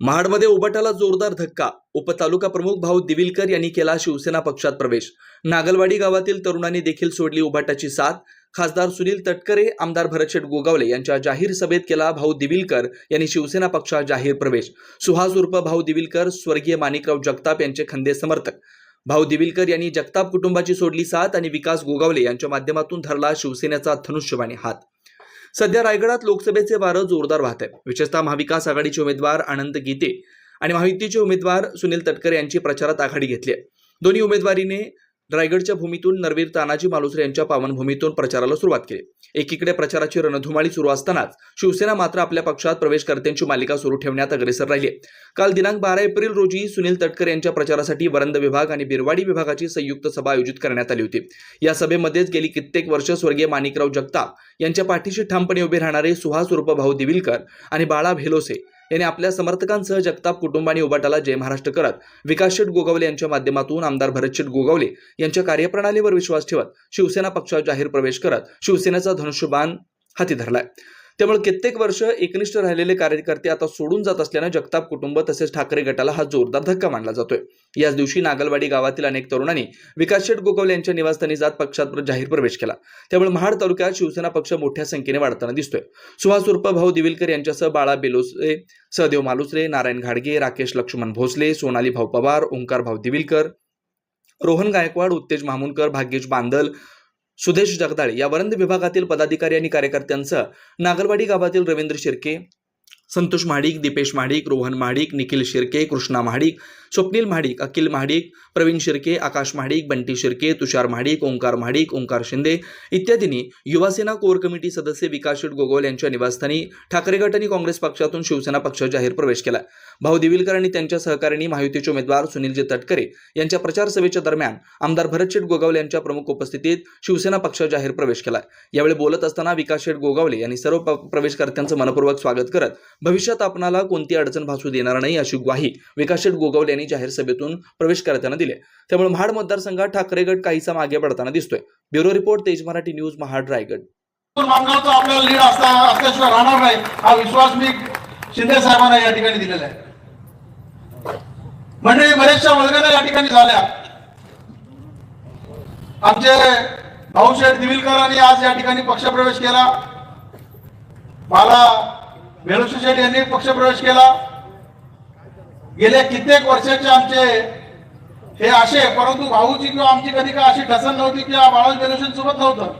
महाडमध्ये उबाटाला जोरदार धक्का. उपतालुका प्रमुख भाऊ दिविलकर यांनी केला शिवसेना पक्षात प्रवेश. नागलवाडी गावातील तरुणांनी देखील सोडली उबाटाची साथ. खासदार सुनील तटकरे आमदार भरतशेठ गोगावले यांच्या जाहीर सभेत केला भाऊ दिविलकर यांनी शिवसेना पक्षात जाहीर प्रवेश. सुहास उर्फ भाऊ दिविलकर स्वर्गीय माणिकराव जगताप यांचे खंदे समर्थक. भाऊ दिविलकर यांनी जगताप कुटुंबाची सोडली साथ आणि विकास गोगावले यांच्या माध्यमातून धरला शिवसेनेचा धनुष्यबाणी हात. सध्या रायगडात लोकसभेचे वारं जोरदार वाहत आहे विशेषतः महाविकास आघाडीचे उमेदवार आनंद गीते आणि महायुतीचे उमेदवार सुनील तटकरे यांची प्रचारात आघाडी घेतली आहे. दोन्ही उमेदवारीने रायगडच्या भूमीतून नरवीर तानाजी मालुसरे यांच्या पावनभूमीतून प्रचाराला सुरुवात केली. एकीकडे प्रचाराची रणधुमाळी सुरू असतानाच शिवसेना मात्र आपल्या पक्षात प्रवेशकर्त्यांची मालिका सुरू ठेवण्यात अग्रेसर राहिली काल दिनांक बारा एप्रिल रोजी सुनील तटकर यांच्या प्रचारासाठी वरंद विभाग आणि बिरवाडी विभागाची संयुक्त सभा आयोजित करण्यात आली होती. या सभेमध्येच गेली कित्येक वर्ष स्वर्गीय माणिकराव जगताप यांच्या पाठीशी ठामपणे उभे राहणारे सुहास उर्फ भाऊ दिविलकर आणि बाळा भेलोसे यांनी आपल्या समर्थकांसह जगताप कुटुंब आणि उबाटाला जय महाराष्ट्र करत विकासशेठ गोगावले यांच्या माध्यमातून आमदार भरतशेठ गोगावले यांच्या कार्यप्रणालीवर विश्वास ठेवत शिवसेना पक्षात जाहीर प्रवेश करत शिवसेनेचा धनुष्यबाण हाती धरलाय. त्यामुळे कित्येक वर्ष एकनिष्ठ राहिलेले कार्यकर्ते आता सोडून जात असल्यानं जगताप कुटुंब तसेच ठाकरे गटाला हा जोरदार धक्का मानला जातोय. याच दिवशी नागलवाडी गावातील अनेक तरुणांनी विकास शेठ गोगावले यांच्या निवासस्थानी जात पक्षात जाहीर प्रवेश केला. त्यामुळे महाड तालुक्यात शिवसेना पक्ष मोठ्या संख्येने वाढताना दिसतोय. सुहास उर्फ भाऊ दिविलकर यांच्यासह बाळा बेलोसे सहदेव मालुसरे नारायण घाडगे राकेश लक्ष्मण भोसले सोनाली भाऊ पवार ओंकार भाऊ दिविलकर रोहन गायकवाड उत्तेज मामुनकर भाग्येश बांदल सुदेश जगदाळे या वरंद विभागातील पदाधिकारी आणि कार्यकर्त्यांसह नागरवाडी गावातील रवींद्र शिर्के संतोष महाडिक दीपेश महाडिक रोहन महाडिक निखिल शिर्के कृष्णा महाडिक स्वप्नील महाडिक अखिल महाडिक प्रवीण शिर्के आकाश महाडिक बंटी शिर्के तुषार महाडिक ओंकार महाडिक ओंकार शिंदे इत्यादींनी युवासेना कोर कमिटी सदस्य विकास शेठ गोगोल यांच्या निवासस्थानी ठाकरे गट आणि काँग्रेस पक्षातून शिवसेना पक्ष जाहीर प्रवेश केला. भाऊ दिविलकर आणि त्यांच्या सहकार्यांनी महायुतीचे उमेदवार सुनीलजी तटकरे यांच्या प्रचार सभेच्या दरम्यान आमदार भरतशेठ गोगावले यांच्या प्रमुख उपस्थितीत शिवसेना पक्ष जाहीर प्रवेश केला. यावेळी बोलत असताना विकास शेठ गोगावले यांनी सर्व प्रवेशकर्त्यांचं मनपूर्वक स्वागत करत भविष्यात आपणाला कोणती अडचण भासू देणार नाही अशी ग्वाही विकास शेठ गोगावले यांनी जाहीर सभेतून प्रवेश करताना दिले त्यामुळे महाड मतदारसंघात ठाकरे गट काहीसा मागे पडताना दिसतोय. ब्युरो रिपोर्ट तेज मराठी न्यूज महाड रायगड. आपल्याला लीड असल्याशिवाय राहणार नाही. हा विश्वास मी शिंदे साहेबांना या ठिकाणी दिलेला आहे. म्हणजे बरेचशा वर्गाने या ठिकाणी झाल्या. आमचे भाऊशेठ दिविलकरांनी आज या ठिकाणी पक्षप्रवेश केला. मला वेलुशी शेठ यांनी पक्षप्रवेश केला. गेल्या कित्येक वर्षाचे आमचे हे असे परंतु भाऊची किंवा आमची कधी का अशी ठसन नव्हती किंवा बाळाज बेलुशी सोबत नव्हतं.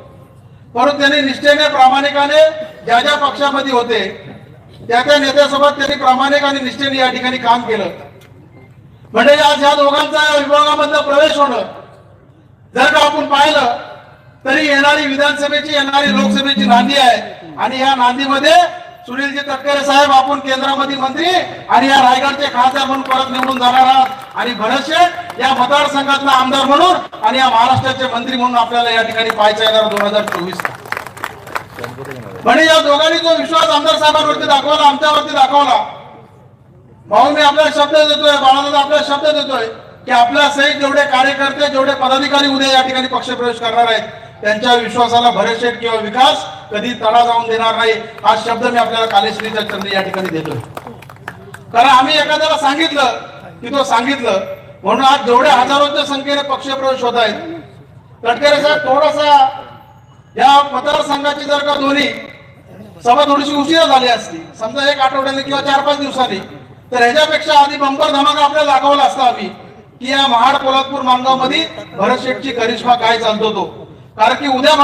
परंतु त्यांनी निष्ठेने प्रामाणिकाने ज्या ज्या पक्षामध्ये होते त्या त्या नेत्यासोबत त्यांनी प्रामाणिक आणि निष्ठेने या ठिकाणी काम केलं. म्हणजे आज या दोघांचा या विभागामधलं प्रवेश होणं जर का आपण पाहिलं तरी येणारी विधानसभेची येणारी लोकसभेची नांदी आहे. आणि या नांदीमध्ये सुनीलजी तटकरे साहेब आपण केंद्रामध्ये मंत्री आणि या रायगडचे खासदार म्हणून परत निवडून जाणार आहात. आणि भरतशे या मतदारसंघातला आमदार म्हणून आणि या महाराष्ट्राचे मंत्री म्हणून आपल्याला या ठिकाणी पाहायचं येणार दोन हजार चोवीस म्हणजे या दोघांनी जो विश्वास आमदार साहेबांवरती दाखवला आमच्यावरती दाखवला. भाऊ मी आपल्याला शब्द देतोय बाळादादा आपल्याला शब्द देतोय की आपल्या सहित जेवढे कार्यकर्ते जेवढे पदाधिकारी उद्या या ठिकाणी पक्षप्रवेश करणार आहेत त्यांच्या विश्वासाला भरशेट किंवा विकास कधी तडा जाऊन देणार नाही हा शब्द मी आपल्याला कालेश्वरीचा चंद्र या ठिकाणी देतोय. कारण आम्ही एखाद्याला सांगितलं की तो सांगितलं म्हणून आज जेवढ्या हजारोच्या संख्येने पक्षप्रवेश होत आहेत तटकरे साहेब थोडासा या मतदारसंघाची जर का दोन्ही सभा थोडीशी उशिरा झाली असती समजा एक आठवड्याने किंवा चार पाच दिवसांनी तर ह्याच्यापेक्षा आधी बंपर धमाका आपल्याला दाखवला असता आम्ही की या महाड पोलादपूर मानगावमध्ये भरत शेठची करिश्मा काय चालतो तो. कारण की उद्या